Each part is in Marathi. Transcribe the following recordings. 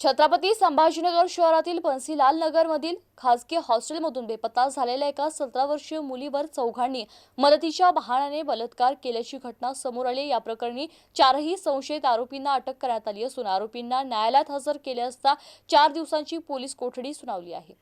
छत्रपती संभाजीनगर शहरातील पन्सीलाल नगरमधील खासगी हॉस्टेलमधून बेपत्ता झालेल्या एका सतरा वर्षीय मुलीवर चौघांनी मदतीच्या बहाण्याने बलात्कार केल्याची घटना समोर आली. या प्रकरणी चारही संशयित आरोपींना अटक करण्यात आली असून आरोपींना न्यायालयात हजर केले असता चार दिवसांची पोलीस कोठडी सुनावली आहे.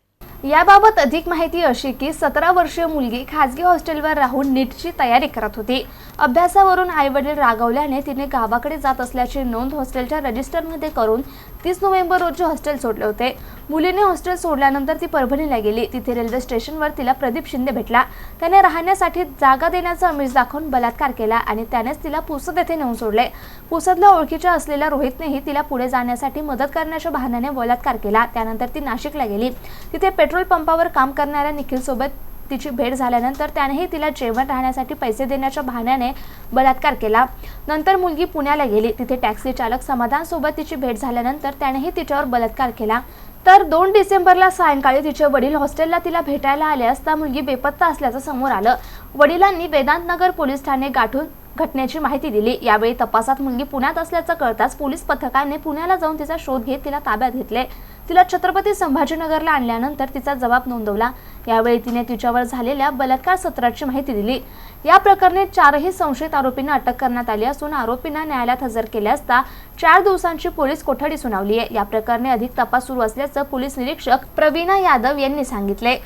याबाबत अधिक माहिती अशी की सतरा वर्षीय मुलगी खाजगी हॉस्टेलवर राहून नीटची तयारी करत होती. अभ्यासावरून आईवडील रागवल्याने तिने गावाकडे जात असल्याची नोंद हॉस्टेलच्या रजिस्टरमध्ये करून तीस नोव्हेंबर रोजी हॉस्टेल सोडले होते. मुलीने हॉस्टेल सोडल्यानंतर ती परभणीला गेली. तिथे रेल्वे स्टेशनवर तिला प्रदीप शिंदे भेटला. त्याने राहण्यासाठी जागा देण्याचा अमिष दाखवून बलात्कार केला आणि त्यानेच तिला पुसद येथे नेऊन सोडले. पुसदला ओळखीच्या असलेल्या रोहितनेही तिला पुढे जाण्यासाठी मदत करण्याच्या बहाण्याने बलात्कार केला. त्यानंतर ती नाशिकला गेली. तिथे पेट्रोल पंपावर काम करणाऱ्या निखिलसोबत तिची भेट झाल्यानंतर त्यानेही तिला जेवण राहण्यासाठी पैसे देण्याच्या बहाण्याने बलात्कार केला. नंतर मुलगी पुण्याला गेली. तिथे टॅक्सी चालक समाधानसोबत तिची भेट झाल्यानंतर त्यानेही तिच्यावर बलात्कार केला. तर दोन डिसेंबरला सायंकाळी तिचे वडील हॉस्टेलला तिला भेटायला आले असता मुलगी बेपत्ता असल्याचं समोर आलं. वडिलांनी वेदांतनगर पोलीस ठाणे गाठून घटनेची माहिती दिली. यावेळी तपासात मुलगी पुण्यात असल्याचं कळताच पोलीस पथकाने पुण्याला जाऊन तिचा शोध घेत तिला ताब्यात घेतले. तिला छत्रपती संभाजीनगरला आणल्यानंतर तिचा जबाब नोंदवला. यावेळी तिने तिच्यावर झालेल्या बलात्कार सत्राची माहिती दिली. या प्रकरणी चारही संशयित आरोपींना अटक करण्यात आली असून आरोपींना न्यायालयात हजर केले असता चार दिवसांची पोलीस कोठडी सुनावली आहे. या प्रकरणी अधिक तपास सुरू असल्याचं पोलीस निरीक्षक प्रवीणा यादव यांनी सांगितले.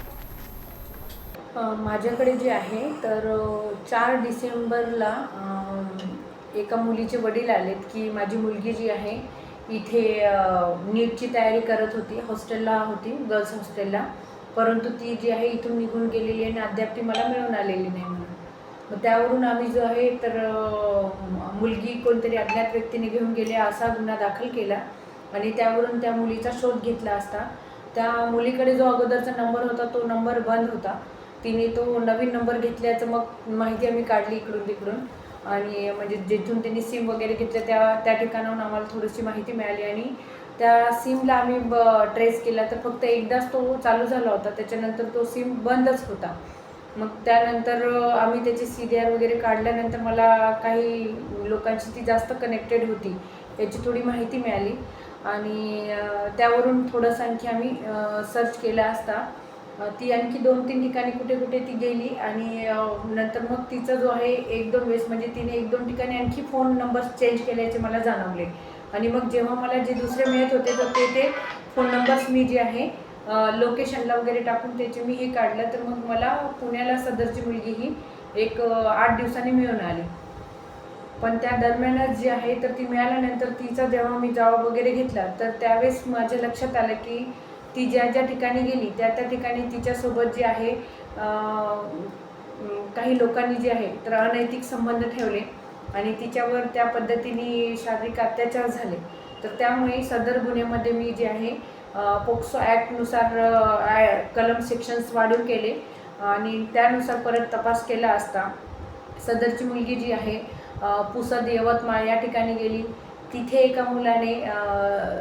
माझ्याकडे जे आहे तर चार डिसेंबरला एका मुलीचे वडील आलेत की माझी मुलगी जी आहे इथे नीटची तयारी करत होती हॉस्टेलला होती गर्ल्स हॉस्टेलला. परंतु ती जी आहे इथून निघून गेलेली आहे आणि अद्याप ती मला मिळून आलेली नाही म्हणून. मग त्यावरून आम्ही जो आहे तर मुलगी कोणतरी अज्ञात व्यक्तीने घेऊन गेले असा गुन्हा दाखल केला. आणि त्यावरून त्या मुलीचा शोध घेतला असता. त्या मुलीकडे जो अगोदरचा नंबर होता तो नंबर बंद होता. तिने तो नवीन नंबर घेतल्याचं मग माहिती आम्ही काढली इकडून तिकडून. आणि म्हणजे जिथून त्यांनी सिम वगैरे घेतलं त्या त्या ठिकाणाहून आम्हाला थोडीशी माहिती मिळाली. आणि त्या सिमला आम्ही ब ट्रेस केला. तर फक्त एकदाच तो चालू झाला होता. त्याच्यानंतर तो सिम बंदच होता. मग त्यानंतर आम्ही त्याची सी डी आर वगैरे काढल्यानंतर मला काही लोकांची ती जास्त कनेक्टेड होती याची थोडी माहिती मिळाली. आणि त्यावरून थोडंसं आणखी आम्ही सर्च केला असता. ती आणखी दोन तीन ठिकाणी कुठे कुठे ती गेली आणि नंतर मग तिचा जो आहे एक दोन वेळेस म्हणजे तिने एक दोन ठिकाणी आणखी फोन नंबर चेंज केल्याचे मला जाणवले. आणि मग जेव्हा मला जे दुसरे मिळत होते तर ते ते फोन नंबर्स मी जे आहे लोकेशनला वगैरे टाकून त्याचे मी हे काढलं. तर मग मला पुण्याला सदरची मुलगी ही एक आठ दिवसांनी मिळून आली. पण त्या दरम्यानच जी आहे तर ती मिळाल्यानंतर तिचा जेव्हा मी जॉब वगैरे घेतला तर त्यावेळेस माझ्या लक्षात आलं की ती ज्या ज्या ठिकाणी गेली त्या त्या ठिकाणी तिच्यासोबत जे आहे काही लोकांनी जे आहे तर अनैतिक संबंध ठेवले आणि तिच्यावर त्या पद्धतीने शारीरिक अत्याचार झाले. तर त्यामुळे सदर गुन्ह्यामध्ये मी जे आहे पोक्सो ॲक्टनुसार ॲ- कलम सेक्शन्स वाढीव केले आणि त्यानुसार परत तपास केला असता. सदरची मुलगी जी आहे पुसद यवतमाळ या ठिकाणी गेली. तिथे एका मुलाने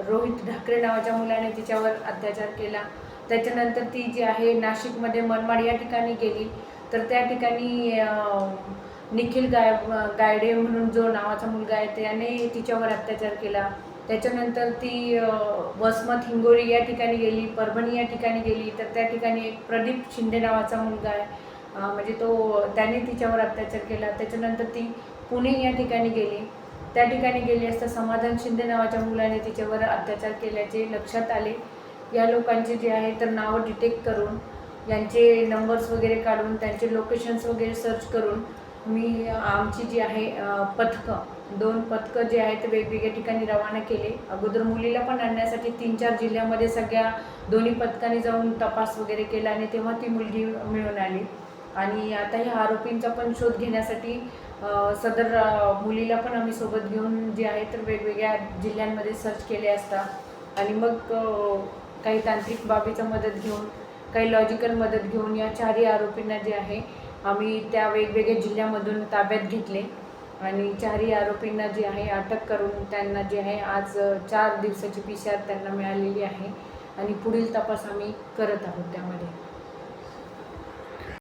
रोहित ढाकरे नावाच्या मुलाने तिच्यावर अत्याचार केला. त्याच्यानंतर ती जी आहे नाशिकमध्ये मनमाड या ठिकाणी गेली. तर त्या ठिकाणी निखिल गाय गायडे म्हणून जो नावाचा मुलगा आहे त्याने तिच्यावर अत्याचार केला. त्याच्यानंतर ती वसमत हिंगोली या ठिकाणी गेली परभणी या ठिकाणी गेली. तर त्या ठिकाणी एक प्रदीप शिंदे नावाचा मुलगा आहे. म्हणजे तो त्याने तिच्यावर अत्याचार केला. त्याच्यानंतर ती पुणे या ठिकाणी गेली. त्या ठिकाणी गेली असता समाधान शिंदे नावाच्या मुलाने तिच्यावर अत्याचार केल्याचे लक्षात आले. या लोकांचे जे आहे तर नावं डिटेक्ट करून यांचे नंबर्स वगैरे काढून त्यांचे लोकेशन्स वगैरे सर्च करून मी आमची जी आहे पथकं दोन पथकं जे आहेत ते वेगवेगळ्या ठिकाणी रवाना केले. अगोदर मुलीला पण आणण्यासाठी तीन चार जिल्ह्यामध्ये सगळ्या दोन्ही पथकांनी जाऊन तपास वगैरे केला आणि तेव्हा ती मुलगी मिळून आली. आणि आता ह्या आरोपींचा पण शोध घेण्यासाठी सदर मुलीला पण आम्ही सोबत घेऊन जे आहे तर वेगवेगळ्या जिल्ह्यांमध्ये सर्च केले असता. आणि मग काही तांत्रिक बाबीचा मदत घेऊन काही लॉजिकल मदत घेऊन या चारही आरोपींना जे आहे आम्ही त्या वेगवेगळ्या जिल्ह्यामधून ताब्यात घेतले. आणि चारही आरोपींना जे आहे अटक करून त्यांना जे आहे आज चार दिवसाची पी त्यांना मिळालेली आहे. आणि पुढील तपास आम्ही करत आहोत त्यामध्ये.